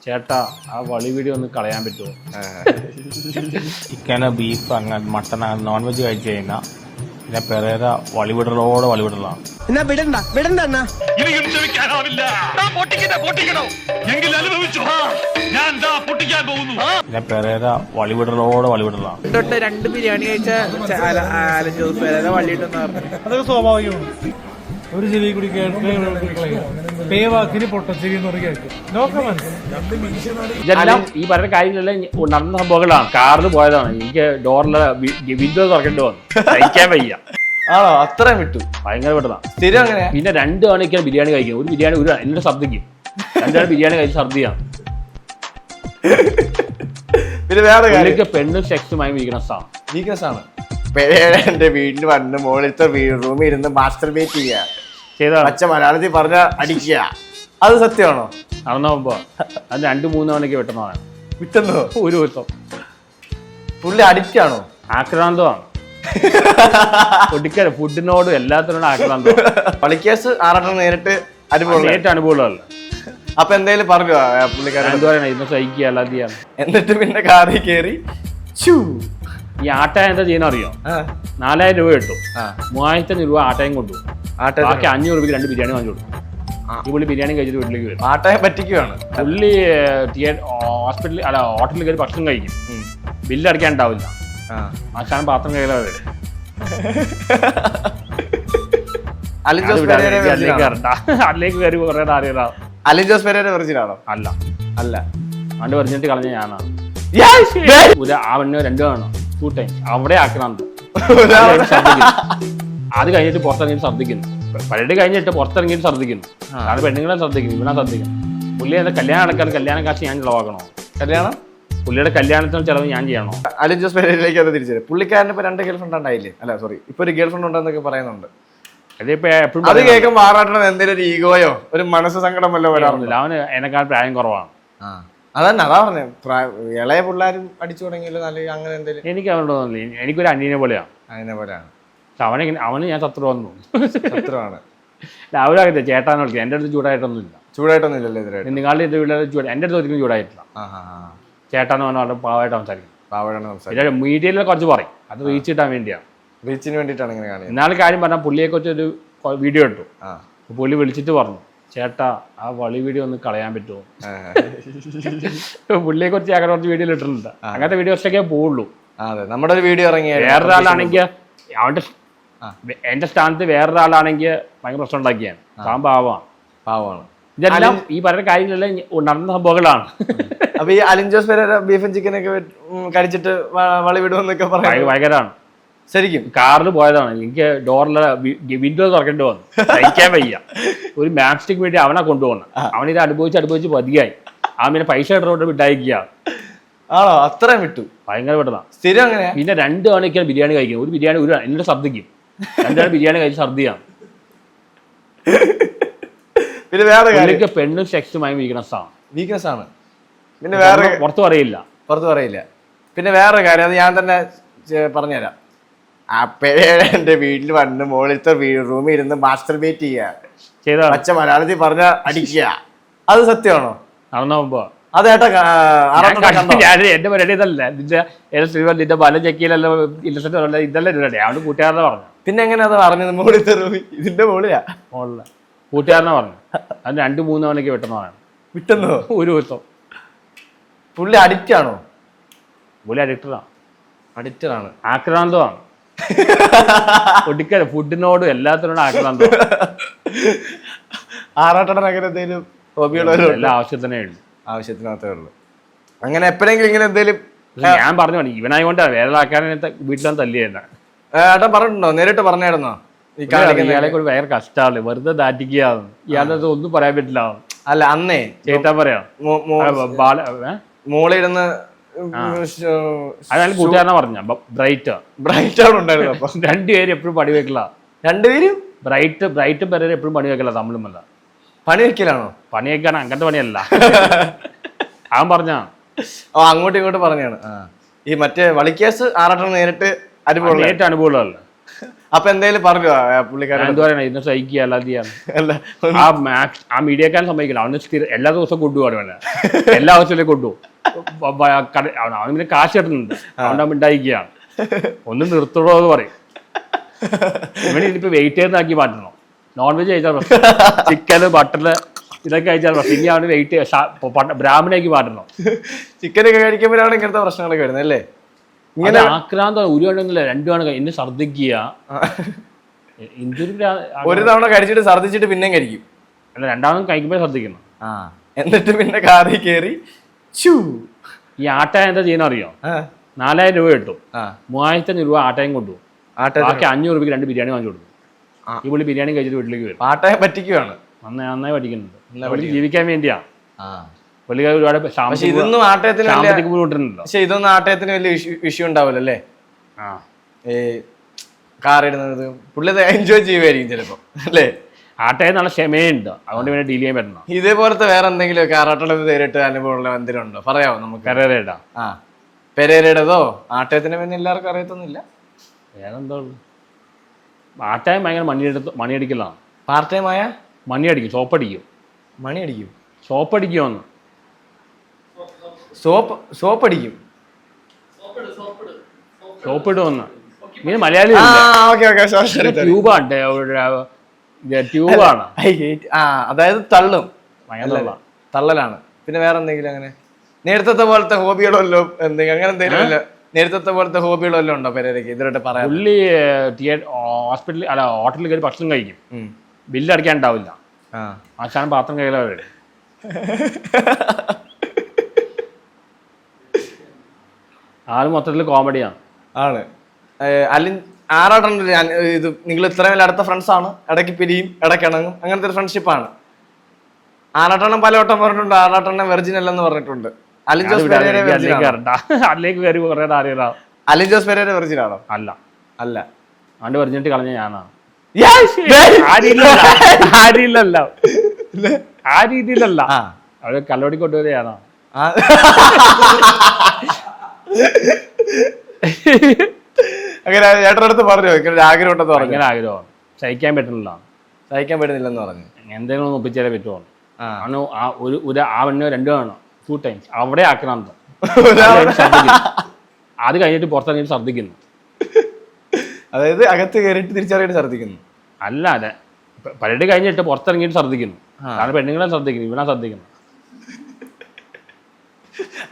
ചേട്ടാ ആ വളി വീഡിയോ ഒന്ന് കളയാൻ പറ്റുമോ ചിക്കന് ബീഫ് അങ്ങനെ മട്ടൺ നോൺ വെജ് കഴിച്ചു കഴിഞ്ഞാൽ പിന്നെ പെരേര വളിവിടലോടെ വളിവിടലാണ് എന്നാ വിടണ്ട വിടണ്ട അണ്ണാ ഇനിയും ക്ഷമിക്കാനാവില്ല ഞാൻ പൊട്ടിക്കട്ടെ പൊട്ടിക്കണോ? എങ്കിൽ അനുഭവിച്ചു. ഞാൻ പൊട്ടിക്കാൻ പോകുന്നു. പിന്നെ പെരേര വളിവിടലോടെ വളിവിടലാണ് തൊട്ട് രണ്ട് ബിരിയാണി കഴിച്ച ച- അല- ആലൻ ജോസ് പേരെ വള്ളിയിട്ടെന്ന് പറഞ്ഞു. അതൊക്കെ സ്വാഭാവികമാണ്. ഒരു ചെവി കൂടി കേട്ട് പേവാക്കിന് പൊട്ടച്ചെവി എന്ന് പറഞ്ഞ് കേൾക്കും. ഇതെല്ലാം ഈ പറഞ്ഞ കാര്യങ്ങളെല്ലാം നടന്ന സംഭവങ്ങളാണ്. കാറിൽ പോയതാണ്. എനിക്ക് ഡോറിലെ വിൻഡോ തുറക്കേണ്ടി വന്നു. കഴിക്കാൻ വയ്യ. ആണോ? അത്രയും വിട്ടു. ഭയങ്കര വിട്ടതാ. സ്ഥിരം അങ്ങനെ? പിന്നെ രണ്ട് മണിക്കാണ് ബിരിയാണി കഴിക്കുന്നത് ഒരു ബിരിയാണി ഒരു എന്നിട്ട് ശബ്ദിക്കും രണ്ടാണ് ബിരിയാണി കഴിച്ച് ഛർദ്ദിയാണ്. പിന്നെ വേറെ കാര്യം. പെണ്ണും സെക്സുമായി വീക്ക്നെസ് ആണ്. വീക്ക്നെസ് ആണ്. എന്റെ വീടിന് വന്ന് മുകളിലത്തെ റൂമിൽ ഇരുന്ന് മാസ്റ്റർ ബേറ്റ് ചെയ്താണ് പച്ച മലയാളത്തിൽ പറഞ്ഞ അടിക്കുക. അത് സത്യമാണോ? നടന്ന മുമ്പ്? അത് രണ്ട് മൂന്ന് മണിക്ക് വെട്ടുന്നതാണ്. വിറ്റുന്നോ ഒരു ദിവസം പുള്ളി അഡിക്റ്റ് ആണോ ആക്രാന്തമാണ്. ഒടിക്കൽ ഫുഡിനോടും എല്ലാത്തിനോടും ആക്രാന്തം പളിക്കേസ് ആറാട്ടം നേരിട്ട് അനുഭവം നേരിട്ട് അനുഭവമുള്ളതല്ല അപ്പൊ എന്തായാലും പറഞ്ഞു പുള്ളിക്കാരൻ എന്ത് പറയണേ? ഇന്ന് സഹിക്കുക അല്ലാതെയാണ്. എന്നിട്ട് പിന്നെ കാറിൽ കയറി. ഈ ആട്ടയം എന്താ ചെയ്യുന്ന അറിയോ നാലായിരം രൂപ കിട്ടും. മൂവായിരത്തഞ്ഞൂറ് രൂപ ആട്ടയം കൊണ്ടുപോകും. ബാക്കി അഞ്ഞൂറ് രൂപയ്ക്ക് രണ്ട് ബിരിയാണി വാങ്ങിച്ചു കൊടുക്കും. ഈ പുള്ളി ബിരിയാണി കഴിച്ചിട്ട് വീട്ടിലേക്ക് വരും. ആട്ടയെ പറ്റിക്കുവാണ്. പുള്ളി ഹോസ്പിറ്റലിൽ അല്ല ഹോട്ടലിൽ കയറി ഭക്ഷണം കഴിക്കും. ബില്ല് അടയ്ക്കാൻ ഉണ്ടാവില്ല. ആശാൻ പാത്രം കയ്യിലാണ് വരും അതിലേക്ക് കയറി കുറേ അറിയാ അലിൻ ജോസ് പെരേര അല്ല. അല്ല. കളഞ്ഞ ഞാനാണ്! ഒരു ആ പെണ്ണ് രണ്ടു കാണണം ടു ടൈം അവിടെ ഒരാൾ. അത് കഴിഞ്ഞിട്ട് പുറത്തിറങ്ങിയിട്ട് ശ്രദ്ധിക്കുന്നു പരേഡ് കഴിഞ്ഞിട്ട് പുറത്തിറങ്ങിയിട്ട് ശ്രദ്ധിക്കുന്നു അത് പെണ്ണുങ്ങളെ ശ്രദ്ധിക്കുന്നു ഇവനാ ശ്രദ്ധിക്കുന്നു പുള്ളി എന്താ കല്യാണം നടക്കാൻ കല്യാണം കാശ് ഞാൻ ചിലവാക്കണോ? കല്യാണം? പുള്ളിയുടെ കല്യാണത്തിന് ചിലവ് ഞാൻ ചെയ്യണോ? അലിൻ ജോസ് പെരേരയിലേക്ക് അത് തിരിച്ചു പുള്ളിക്കാരന് ഇപ്പൊ രണ്ട് ഗേൾ ഫ്രണ്ട് ഉണ്ടായില്ലേ? അല്ല സോറി ഇപ്പൊ ഒരു ഗേൾ ഫ്രണ്ട് ഉണ്ടെന്നൊക്കെ പറയുന്നുണ്ട്. അത് കേൾക്കുമ്പോൾ ആറാട്ടണം എന്തെങ്കിലും ഒരു ഈഗോയോ? ഒരു മനസ്സ് സങ്കടം വല്ലോ വരാറില്ല അവന് എന്നെക്കാൾ പ്രായം കുറവാണ്. അതന്നെ അതാ പറഞ്ഞു. ഇളയ പിള്ളേരും അടിച്ചു തുടങ്ങിയല്ലോ നല്ല അങ്ങനെ എന്തെങ്കിലും എനിക്ക് അവനോട് തോന്നില്ല എനിക്കൊരു അന്യനെ പോലെയാണ്. അതിനെ പോലെയാണ്. അവനെ അവന് ഞാൻ ശത്രു വന്നു. ശത്രുവാണ്. രാവിലെ ആകട്ടെ ചേട്ടാന്ന് വിളിക്കുക എന്റെ അടുത്ത് ചൂടായിട്ടൊന്നും ഇല്ലല്ലോ ഇതിലായിട്ട് നിങ്ങളുടെ എന്റെ വീട്ടിലെ ചൂട് എന്റെ അടുത്ത് ഒരിക്കലും ചൂടായിട്ടില്ല. ചേട്ടാന്ന് പറഞ്ഞാൽ അവിടെ പാവമായിട്ട് സംസാരിക്കും സംസാരിക്കുന്നത്. മീഡിയയിൽ കുറച്ച് പറയും. അത് റീച്ച് കിട്ടാൻ വേണ്ടിയാണ് റീച്ചിന് വേണ്ടിയിട്ടാണ് ഇങ്ങനെ കാണുന്നത് ഇന്നാൾ കാര്യം പറഞ്ഞാൽ പുള്ളിയെ കുറിച്ച് ഒരു വീഡിയോ ഇട്ടു. പുള്ളി വിളിച്ചിട്ട് പറഞ്ഞു ചേട്ടാ ആ വളി വീഡിയോ ഒന്ന് കളയാൻ പറ്റുമോ? പുള്ളിയെ കുറിച്ച് അങ്ങനെ കുറച്ച് വീഡിയോ ഇട്ടിട്ടുണ്ട്. അങ്ങനത്തെ വീഡിയോസിലൊക്കെ പോവുള്ളൂ. അതെ. നമ്മുടെ ഒരു വീഡിയോ ഇറങ്ങിയ വേറൊരാളാണെങ്കിൽ അവന്റെ എന്റെ സ്ഥാനത്ത് വേറൊരാളാണെങ്കിൽ ഭയങ്കര പ്രശ്നം ഉണ്ടാക്കിയാണ്. താൻ പാവമാണ്. പാവമാണ്. ഇതെല്ലാം ഈ പറയുന്ന കാര്യങ്ങളെല്ലാം നടന്ന സംഭവങ്ങളാണ്. അപ്പൊ ഈ അലിൻ ജോസ് പെരേര ചിക്കൻ ഒക്കെ കഴിച്ചിട്ട് വളി വിടുമെന്നൊക്കെ പറയാം ഭയങ്കരമാണ് ശരിക്കും? കാറിൽ പോയതാണ്. എനിക്ക് ഡോറിലെ വിൻഡോ തുറക്കേണ്ടി വന്നു. കഴിക്കാൻ വയ്യ. ഒരു മാപ്സ്റ്റിക് വേണ്ടി അവനെ കൊണ്ടുപോകണം അവനിത് അനുഭവിച്ച് അനുഭവിച്ച് പതിയായി. അവൻ പിന്നെ പൈസ ഇടറോട്ട് വിട്ടയക്കുക ആണോ? അത്രയും വിട്ടു? ഭയങ്കര വിട്ടതാണ് സ്ഥിരം അങ്ങനെ? പിന്നെ രണ്ട് മണിക്കാണ് ബിരിയാണി കഴിക്കുന്നത് ഒരു ബിരിയാണി ഒരു എന്നിട്ട് ഛർദ്ദിക്കും രണ്ടാണ് ബിരിയാണി കഴിച്ച് സർദിയാ പിന്നെ വേറെ പുള്ളിക്ക് പെണ്ണും സെക്സുമായി വീക്ക്നെസ് ആണ്. വീക്ക്നെസ് ആണ്. പിന്നെ വേറെ പുറത്തു പറയില്ല. പുറത്ത് പറയില്ല. പിന്നെ വേറെ കാര്യം അത് ഞാൻ തന്നെ പറഞ്ഞുതരാം. അപ്പോഴേ എന്റെ വീട്ടിൽ വന്ന് മുകളിലത്തെ റൂമിൽ ഇരുന്ന് മാസ്റ്റർ ബേറ്റ് ചെയ്യുക പച്ച മലയാളത്തിൽ പറഞ്ഞ അടിക്കുക. അത് സത്യമാണോ? നടന്ന എന്റെ പരിപാടി ഇതല്ല നിന്റെ നിന്റെ ബലം ചെക്കിയിലല്ലോ ഇല്ലസെന്റ് അല്ല ഇതല്ല പരിപാടി. അവിടെ കൂട്ടുകാരനെ പറഞ്ഞു. പിന്നെ എങ്ങനെ അത് പറഞ്ഞത് മുകളിലത്തെ റൂമിൽ ഇതിന്റെ മുകളിലാ മോളിൽ. കൂട്ടുകാരനെ പറഞ്ഞു. അത് രണ്ട് മൂന്ന് മണിക്ക് വെട്ടുന്നതാണ്. വിട്ടെന്നോ? ഒരു ദിവസം. പുള്ളി അഡിക്റ്റ് ആണോ? പുള്ളി അഡിക്റ്ററാണ് അഡിക്റ്ററാണ് ആക്രാന്തമാണ്. ഒടിക്കൽ ഫുഡിനോടും എല്ലാത്തിനോടും ആക്രാന്തം ആറാട്ടെണ്ണം അങ്ങനെ എന്തെങ്കിലും എല്ലാ ആവശ്യത്തിനേ ഉള്ളൂ. ആവശ്യത്തിനകത്തേ ഉള്ളൂ. അങ്ങനെ എപ്പോഴെങ്കിലും ഇങ്ങനെ എന്തെങ്കിലും ഞാൻ പറഞ്ഞു പണി ഇവനായതുകൊണ്ടാണ് വേറെ ആൾക്കാരെ വീട്ടിലാണ് തല്ലിയെന്നെ ഏട്ടൻ പറഞ്ഞിട്ടുണ്ടോ? നേരിട്ട് പറഞ്ഞായിരുന്നോ? ഇയാളെ കൂടി ഭയങ്കര കഷ്ടമാണ് വെറുതെ ദാറ്റിക്കുകയാണ്. ഇയാളുടെ ഒന്നും പറയാൻ പറ്റില്ല. അല്ല അന്നേ ചേട്ടാ പറയാം? മോളിരുന്ന് അയാൾ കൂട്ടുകാരനെ പറഞ്ഞ ബ്രൈറ്റ്. ബ്രൈറ്റ് ആണ് ഉണ്ടായിരുന്നത് രണ്ടുപേരും എപ്പോഴും പണി വെക്കില്ല രണ്ടുപേരും? ബ്രൈറ്റ് ബ്രൈറ്റും പേരും എപ്പോഴും പണി വെക്കില്ല തമ്മിലും അല്ല. പണി വെക്കലാണോ? പണി അങ്ങനത്തെ പണിയല്ല. അവൻ പറഞ്ഞ. ഓ അങ്ങോട്ടും ഇങ്ങോട്ടും പറഞ്ഞാണ്. ഈ മറ്റേ വളിക്കേസ് ആറാട്ടം നേരിട്ട് അനുഭവം ഏറ്റവും അനുഭവമുള്ളതല്ല. അപ്പൊ എന്തായാലും പറഞ്ഞു പുള്ളിക്കാരൻ എന്ത് പറയണേ? ഇന്ന് സഹിക്കുക അല്ലാതെ അല്ല. ആ മാക്സ് ആ മീഡിയക്കാരൻ സമ്മതിക്കില്ല. അവന് സ്ഥിരം എല്ലാ ദിവസവും കൊണ്ടുപോകണം എല്ലാ ദിവസത്തിലും കൊണ്ടുപോകും അവൻ അവന് പിന്നെ കാശ് കിട്ടുന്നുണ്ട്. അവന്റെ ഉണ്ടായിരിക്കുകയാണ്. ഒന്ന് നിർത്തണോ എന്ന് പറയും. ഇവന് ഇതിപ്പോ വെയിറ്റ് ആക്കി മാറ്റണം? നോൺ വെജ് കഴിച്ചാൽ ചിക്കന് ബട്ടർ ഇതൊക്കെ കഴിച്ചാൽ പ്രശ്നം. ഇനി അവന് വെയിറ്റ് ബ്രാഹ്മണേക്ക് മാറ്റണം ചിക്കനൊക്കെ കഴിക്കുമ്പോഴാണ് ഇങ്ങനത്തെ പ്രശ്നങ്ങളൊക്കെ വരുന്നത് അല്ലേ? ഇങ്ങനെ ആക്രാന്തം ഒരു വേണമെന്നില്ല രണ്ടു വേണം ഇന്ന് ഛർദ്ദിക്കുക. ഒരു തവണ കഴിച്ചിട്ട് ഛർദ്ദിച്ചിട്ട് പിന്നെയും കഴിക്കും. അല്ല രണ്ടാമതും കഴിക്കുമ്പോൾ ശ്രദ്ധിക്കണം ആ എന്നിട്ട് പിന്നെ കാറിൽ കയറി ഈ ആട്ട എന്താ ചെയ്യുന്ന അറിയോ? നാലായിരം രൂപ കിട്ടും. മൂവായിരത്തി അഞ്ഞൂറ് രൂപ ആട്ടയും കൊണ്ടുപോകും. ബാക്കി അഞ്ഞൂറ് രൂപയ്ക്ക് രണ്ട് ബിരിയാണി വാങ്ങി കൊടുക്കും. ഈ പുള്ളി ബിരിയാണി കഴിച്ചിട്ട് വീട്ടിലേക്ക് വരും. പാട്ടയെ പറ്റിക്കുവാണ്. നന്നായി നന്നായി പഠിക്കുന്നുണ്ട്. പുള്ളി ജീവിക്കാൻ വേണ്ടിയാ. ആ. പുള്ളി ഒരുപാട് പക്ഷെ സാമ്പത്തിക ഇതൊന്നും ആട്ടയത്തിന് വലിയ സാമ്പത്തിക ബുദ്ധിമുട്ടുണ്ടല്ലോ. പക്ഷെ ഇതൊന്നും ആട്ടയത്തിന് വലിയ ഇഷ്യൂ ഉണ്ടാവില്ല അല്ലേ? ഈ കാർ ഇടുന്നത്. പുള്ളി എൻജോയ് ചെയ്യുമായിരിക്കും അല്ലേ? നല്ല ക്ഷമയുണ്ട്. അതുകൊണ്ട് പിന്നെ ഡീൽ ചെയ്യാൻ പറ്റണം? ഇതേപോലത്തെ വേറെ എന്തെങ്കിലും ആറാട്ടം നേരിട്ട് അനുഭവമുള്ള എന്തെങ്കിലും ഉണ്ടോ പറയാമോ നമുക്ക്? പെരേരയുടെ. ആ. പെരേരയുടേതോ? ആട്ടയത്തിന് പിന്നെ എല്ലാവർക്കും അറിയത്തൊന്നുമില്ല. വേറെന്താ ഉള്ളു. ആട്ടായം ഭയങ്കര മണിയെടുത്ത് മണിയടിക്കലാണ് പാർട്ട് ടൈം ആയ? മണിയടിക്കും സോപ്പടിക്കും മണി അടിക്കും. സോപ്പടിക്കുമെന്ന് സോപ്പ് സോപ്പ് അടിക്കും. സോപ്പിടുമെന്ന് ഇങ്ങനെ മലയാളി ട്യൂബാണ് ട്യൂബാണ് അതായത് തള്ളും. തള്ളലാണ്. പിന്നെ വേറെ എന്തെങ്കിലും അങ്ങനെ? നേരത്തെ പോലത്തെ ഹോബികളല്ലോ എന്തെങ്കിലും അങ്ങനെ എന്തെങ്കിലും നേരത്തെ പോലത്തെ ഹോബികളല്ലോ ഉണ്ടോ പെരേരയ്ക്ക്? ഇതിലോട്ട് പറയാം പുള്ളി ഹോസ്പിറ്റലിൽ അല്ല ഹോട്ടലിൽ കയറി ഭക്ഷണം കഴിക്കും. ബില്ല് അടയ്ക്കാൻ ഉണ്ടാവില്ല ആ. ആശാനം പാത്രം കയ്യിലാ വരും ആൾ മൊത്തത്തിൽ കോമഡിയാണ് ആണ്. അല്ലെ ഞാൻ ഇത് നിങ്ങൾ ഇത്രയും വലിയ അടുത്ത ഫ്രണ്ട്സ് ആണ്. ഇടയ്ക്ക് പിരിയും ഇടയ്ക്ക് ഇണങ്ങും. അങ്ങനത്തെ ഒരു ഫ്രണ്ട്ഷിപ്പാണ് ആറാട്ടെണ്ണം പല വട്ടം പറഞ്ഞിട്ടുണ്ട്. ആറാട്ടെണ്ണം വെർജിൻ അല്ലെന്ന് പറഞ്ഞിട്ടുണ്ട്. അതിലേക്ക് കയറണ്ട. അതിലേക്ക് കയറി കുറേ അറിയാം അലിൻ ജോസ് പെരേര വെർജിൻ ആണോ? അല്ല. അല്ല. അവന്റെ പറഞ്ഞിട്ട് കളഞ്ഞ ഞാനാണ് Yes! ആ രീതിയിലല്ല. ആ രീതിയിലല്ല. ആ അവർ കല്ലോടി കൊണ്ടുവരികയാണോ അങ്ങനെ ചേട്ടനടുത്ത് അടുത്ത് പറഞ്ഞു? ഇങ്ങനെ ആഗ്രഹം ഉണ്ടെന്ന് പറഞ്ഞു? അങ്ങനെ ആഗ്രഹമാണ്. സഹിക്കാൻ പറ്റുന്നില്ല. സഹിക്കാൻ പറ്റുന്നില്ലെന്ന് പറഞ്ഞു? എന്തെങ്കിലും പറ്റുള്ളൂ ആ. അവന് ഒരു ഒരു ആ പെണ്ണോ രണ്ടോ ആണോ? ടു ടൈംസ് അവിടെ ആക്രാന്തം അത് കഴിഞ്ഞിട്ട് പുറത്തിറങ്ങി ഛർദ്ദിക്കുന്നു. അതായത് അകത്ത് കയറിയിട്ട് തിരിച്ചറിയിട്ട് ഛർദ്ദിക്കുന്നു. അല്ലാതെ പരേഡ് കഴിഞ്ഞിട്ട് പുറത്തിറങ്ങിയിട്ട് ഛർദ്ദിക്കുന്നു. കാരണം പെണ്ണുങ്ങളെ ശ്രദ്ധിക്കുന്നു ഇവനാ ശ്രദ്ധിക്കുന്നു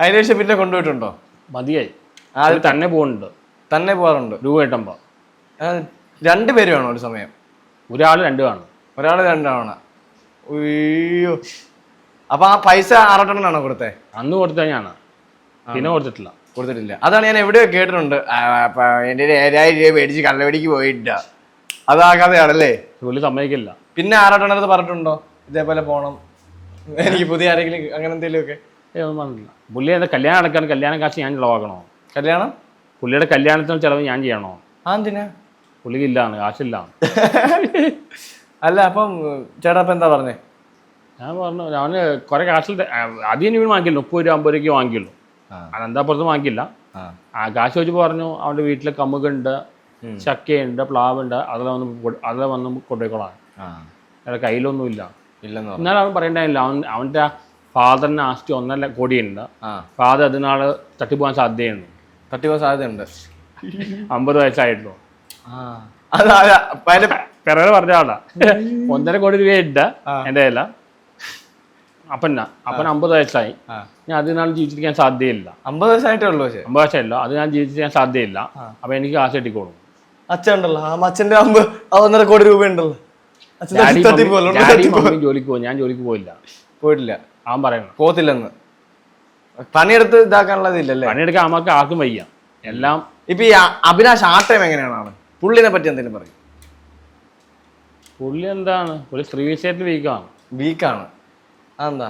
അതിനുശേഷം പിന്നെ കൊണ്ടുപോയിട്ടുണ്ടോ? മതിയായി. അത് തന്നെ പോകുന്നുണ്ട്. തന്നെ പോകാറുണ്ട്. രൂപ കിട്ടുമ്പോ. രണ്ടു പേര് വേണോ ഒരു സമയം? ഒരാൾ രണ്ടു കാണും ഒരാൾ രണ്ടാണ് അയ്യോ. അപ്പൊ ആ പൈസ ആറട്ടെണ്ണാണോ കൊടുത്തേ? അന്ന് കൊടുത്ത ഞാനാ പിന്നെ കൊടുത്തിട്ടില്ല. കൊടുത്തിട്ടില്ല. അതാണ് ഞാൻ എവിടെയോ കേട്ടിട്ടുണ്ട്. ആ, അപ്പൊ എന്റെ ഒരു ഏഴായിരം രൂപ മേടിച്ച് കള്ളവടിക്ക് പോയിട്ട. അതാകാതെയാണല്ലേ ജോലി പുള്ളി സമ്മതിക്കില്ല. പിന്നെ ആറട്ടെണ്ണത്ത് പറഞ്ഞിട്ടുണ്ടോ? ഇതേപോലെ പോണം. എനിക്ക് പുതിയ ആരെങ്കിലും അങ്ങനെ എന്തെങ്കിലും ഒക്കെ ഏ ഒന്നും പറഞ്ഞില്ല പുള്ളി എന്താ കല്യാണം അടക്കാണ് കല്യാണം കാശ് ഞാൻ ചിലവാക്കണോ? കല്യാണം? പുള്ളിയുടെ കല്യാണത്തിന് ചിലവ് ഞാൻ ചെയ്യണോ? ആ എന്തിനാ? പുള്ളിക്ക് ഇല്ലാന്ന് കാശില്ലാണ് അല്ല അപ്പം ചേട്ടാ അപ്പൊ എന്താ പറഞ്ഞേ? ഞാൻ പറഞ്ഞു അവന് കുറെ കാശിൽ ആദ്യം ഇവന് വാങ്ങിക്കില്ല മുപ്പത് രൂപ അമ്പത് രൂപയ്ക്ക് വാങ്ങിക്കുള്ളൂ ആ. അനന്തപ്പുറത്ത് വാങ്ങിക്കില്ല. ആ. കാശ് വെച്ച് പറഞ്ഞു അവന്റെ വീട്ടിൽ കമുകുണ്ട് ചക്കയുണ്ട് പ്ലാവുണ്ട് അതെല്ലാം വന്ന് അതെല്ലാം വന്ന് കൊണ്ടുപോയിക്കോളാം. അയാളുടെ കയ്യിലൊന്നുമില്ല എന്നാലും അവൻ പറയണ്ടായില്ല അവൻ അവന്റെ ഫാദറിന് ആസ്തി ഒന്നര കോടിയുണ്ട്. ഫാദർ അതിനാൾ തട്ടിപ്പോകാൻ സാധ്യതയുണ്ട്. തട്ടിപ്പോ സാധ്യതയുണ്ട്. അമ്പത് വയസ്സായിട്ടുള്ളൂ. ആ. പറഞ്ഞ ആളാ. ഒന്നര കോടി രൂപയുണ്ട് എന്റെ കയ്യില. അപ്പന അപ്പൻ അമ്പത് വയസ്സായി. ഞാൻ അതിനാൾ ജീവിച്ചിരിക്കാൻ സാധ്യതയില്ല. അമ്പത് വയസ്സായിട്ടേ ഉള്ളൂ പക്ഷേ. അമ്പത് വയസ്സല്ല അത് ഞാൻ ജീവിച്ചിരിക്കാൻ സാധ്യതയില്ല. അപ്പൊ എനിക്ക് കാശ് കിട്ടിക്കോളും. അച്ഛൻ ഉണ്ടല്ലോ. അച്ഛന്റെ ഒന്നര കോടി രൂപ ഉണ്ടല്ലോ. ജോലിക്ക് പോകും ഞാൻ ജോലിക്ക് പോയില്ല. പോയിട്ടില്ല. അവൻ പറയണം. പോത്തില്ലെന്ന് പണിയെടുത്ത് ഇതാക്കാനുള്ളത് ഇല്ലല്ലേ പണിയെടുക്കാൻ അമ്മയ്ക്ക് ആർക്കും വയ്യ. എല്ലാം ഇപ്പൊ ഈ അഭിനാഷ് ആ ടൈം എങ്ങനെയാണ് പുള്ളിനെ പറ്റി എന്തെങ്കിലും പറയും. പുള്ളി എന്താണ്? പുള്ളി സ്ത്രീ വിഷയത്തിൽ വീക്കാണ് വീക്കാണ് അതെന്താ?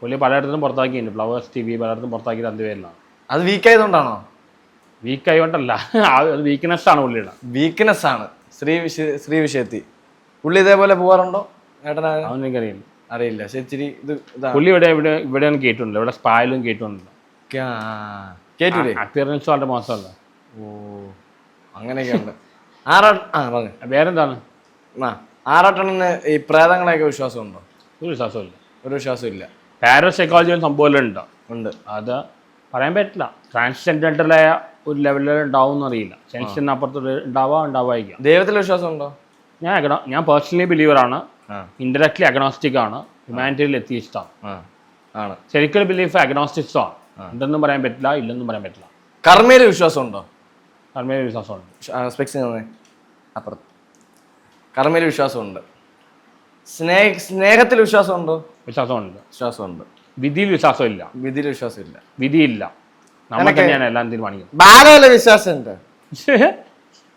പുള്ളി പലയിടത്തും പുറത്താക്കിയിട്ടുണ്ട്. ഫ്ലവേഴ്സ് ടി വി പലയിടത്തും പുറത്താക്കിയിട്ട് അഞ്ച് പേരിലാണ് അത് വീക്ക് ആയതുകൊണ്ടാണോ വീക്ക് ആയതുകൊണ്ടല്ല. അത് വീക്ക്നെസ് ആണ് പുള്ളിയുടെ. വീക്ക്നെസ് ആണ്. ശ്രീ ശ്രീ വിഷയത്തി പുള്ളി ഇതേപോലെ പോകാറുണ്ടോ ഏട്ടനാ? അവൻ അറിയില്ല. ശരി ഇത് പുള്ളി ഇവിടെ ഇവിടെ ഇവിടെയൊന്നും കേട്ടിട്ടുണ്ട്. ഇവിടെ സ്പായിലും കേട്ടിട്ടുണ്ട്. ഇവിടെ സ്പായലും അപ്പിയറൻസ് വളരെ മോശമല്ല. ഓ അങ്ങനെയൊക്കെയുണ്ട്. ആറാ ആ പറഞ്ഞു. വേറെന്താണ് ആ ആറാട്ടണ്ണന് ഈ പ്രേതങ്ങളെയൊക്കെ വിശ്വാസമുണ്ടോ? ഒരു വിശ്വാസമില്ല ഒരു വിശ്വാസം ഇല്ല. പാരസൈക്കോളജി സംഭവം ഉണ്ട് ഉണ്ട്. അത് പറയാൻ പറ്റില്ല. ട്രാൻസ്ജെൻഡറിലായ ഒരു ലെവലിൽ ഉണ്ടാവും എന്നറിയില്ല സെൻസിന് അപ്പുറത്ത് ഉണ്ടാവാ ഉണ്ടാവായിരിക്കാം. ദൈവത്തിൽ വിശ്വാസം ഉണ്ടോ? ഞാൻ അഗ്നോ ഞാൻ പേഴ്സണലി ബിലീവർ ആണ്. ഇൻഡയറക്ട്ലി അഗ്നോസ്റ്റിക് ആണ്. ഹ്യൂമാനിറ്റിയിൽ എത്തിയിഷ്ടമാണ്. ഇഷ്ടമാണ് ആണ്. ശരിക്കും ബിലീഫ് അഗ്നോസ്റ്റിക്സ് ആണ്. ഉണ്ടെന്നും പറയാൻ പറ്റില്ല ഇല്ലെന്നും പറയാൻ പറ്റില്ല. കർമ്മയിൽ വിശ്വാസം ഉണ്ടോ? കർമ്മയിൽ വിശ്വാസമുണ്ട് സ്പെക്സ് അപ്പുറത്ത്. കർമ്മയിൽ വിശ്വാസമുണ്ട് സ്നേഹ സ്നേഹത്തിൽ വിശ്വാസമുണ്ടോ വിശ്വാസമുണ്ട്. വിശ്വാസമുണ്ട്. വിധിയിൽ വിശ്വാസമില്ല. വിധിയിൽ വിശ്വാസമില്ല. വിധിയില്ല. നമ്മൾ തന്നെയാണ് എല്ലാം തീരുമാനിക്കുന്നത്. ബാലവല്ല വിശ്വാസമുണ്ട്.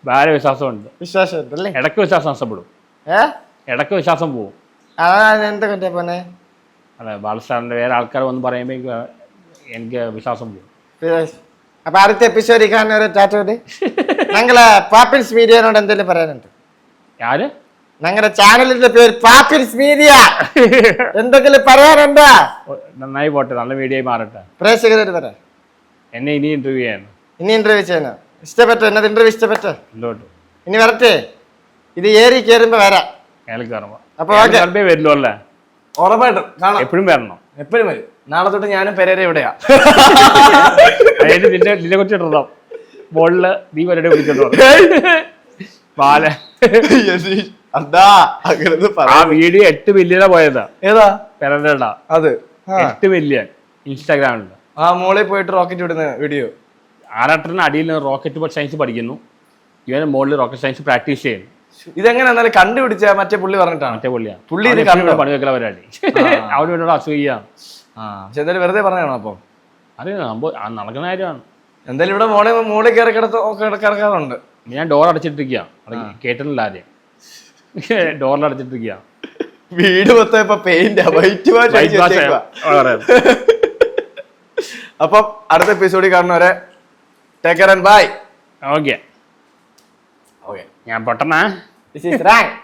ഭാര വിശ്വാസമുണ്ട്. വിശ്വാസമുണ്ട് അല്ലേ? ഇടയ്ക്ക് വിശ്വാസം നഷ്ടപ്പെടും. ഏ? ഇടയ്ക്ക് വിശ്വാസം പോവും. എന്താ കൊണ്ടേ പോന്നെ? അതെ ബാലസ്റ്റാറിന്റെ വേറെ ആൾക്കാർ വന്ന് പറയുമ്പോൾ എനിക്ക് വിശ്വാസം പോകും അപ്പൊ അടുത്ത എപ്പിസോഡിൽ കാണുന്ന ഒരു ടാറ്റോട് ഞങ്ങളെ പാപ്പിൻസ് മീഡിയനോട് എന്തെങ്കിലും പറയാനുണ്ട്? ആര്? ഞങ്ങളുടെ ചാനലിന്റെ പേര് പാപ്പിൻസ് മീഡിയ എന്തെങ്കിലും പറയാനുണ്ടോ? നന്നായി പോട്ടെ നല്ല മീഡിയ മാറട്ടെ. പ്രേക്ഷകരോട് പറ എന്നെ ഇനി ഇന്റർവ്യൂ ചെയ്യാൻ ഇനി ഇന്റർവ്യൂ ചെയ്യാനോ? ഇഷ്ടപ്പെട്ടോ? എന്നത് ഇന്റർവ്യൂ ഇഷ്ടപ്പെട്ടോ? ഇല്ലോട്ട്. ഇനി വരട്ടെ. ഇത് ഏറി കയറുമ്പോ വരാം. അപ്പൊ വരുള്ളൂ അല്ലേ? ഉറപ്പായിട്ടും. കാണാം. എപ്പോഴും വരണം. എപ്പോഴും വരും. നാളെ തൊട്ട് ഞാനും പെരേര ഇവിടെയാ. നിന്നെ കുറിച്ച് ഇടണം. ബോളിൽ നീ വരുടെ വിളിച്ചിട്ടുണ്ടോ? ബാല അതാ അങ്ങനെ ആ വീഡിയോ എട്ട് മില്യണ പോയതാ. ഏതാ? പെരണ്ട അത്. എട്ട് മില്യൺ ഇൻസ്റ്റാഗ്രാമിൽ ആ മോളിൽ പോയിട്ട് റോക്കറ്റ് വിടുന്ന വീഡിയോ. ആറാട്ടറിന് അടിയിൽ റോക്കറ്റ് സയൻസ് പഠിക്കുന്നു. ഇവൻ മോളിൽ റോക്കറ്റ് സയൻസ് പ്രാക്ടീസ് ചെയ്യുന്നു. ഇതെങ്ങനെ എന്നാലും കണ്ടുപിടിച്ച മറ്റേ പുള്ളി പറഞ്ഞിട്ടാണ്. മറ്റേ പുള്ളിയാണ് പുള്ളി ഇത് അവൻ പണി വെക്കല പരിപാടി. അവന് എന്നോട് അസൂയാണ് ആ. പക്ഷെ എന്തായാലും വെറുതെ പറഞ്ഞാണോ അപ്പൊ? അറിയാം സംഭവം നടക്കുന്ന കാര്യമാണ്. എന്തായാലും ഇവിടെ മോളെ മോളിൽ കയറി കിടത്ത് കിടക്കാറുണ്ട്. ഞാൻ ഡോർ അടച്ചിട്ടിരിക്കുക കേട്ടിട്ടില്ല ആദ്യം ഡോറിൽ അടച്ചിട്ടിരിക്കുക വീട് മൊത്തം ഇപ്പൊ പെയിന്റ് വൈറ്റ് വാഷ് അപ്പം അടുത്ത എപ്പിസോഡിൽ കാണുന്നവരെ ടേക്ക് ബൈ ഓക്കെ ഓക്കെ ഞാൻ പൊട്ടണേ ദിസ് ഈസ് റാങ്ക്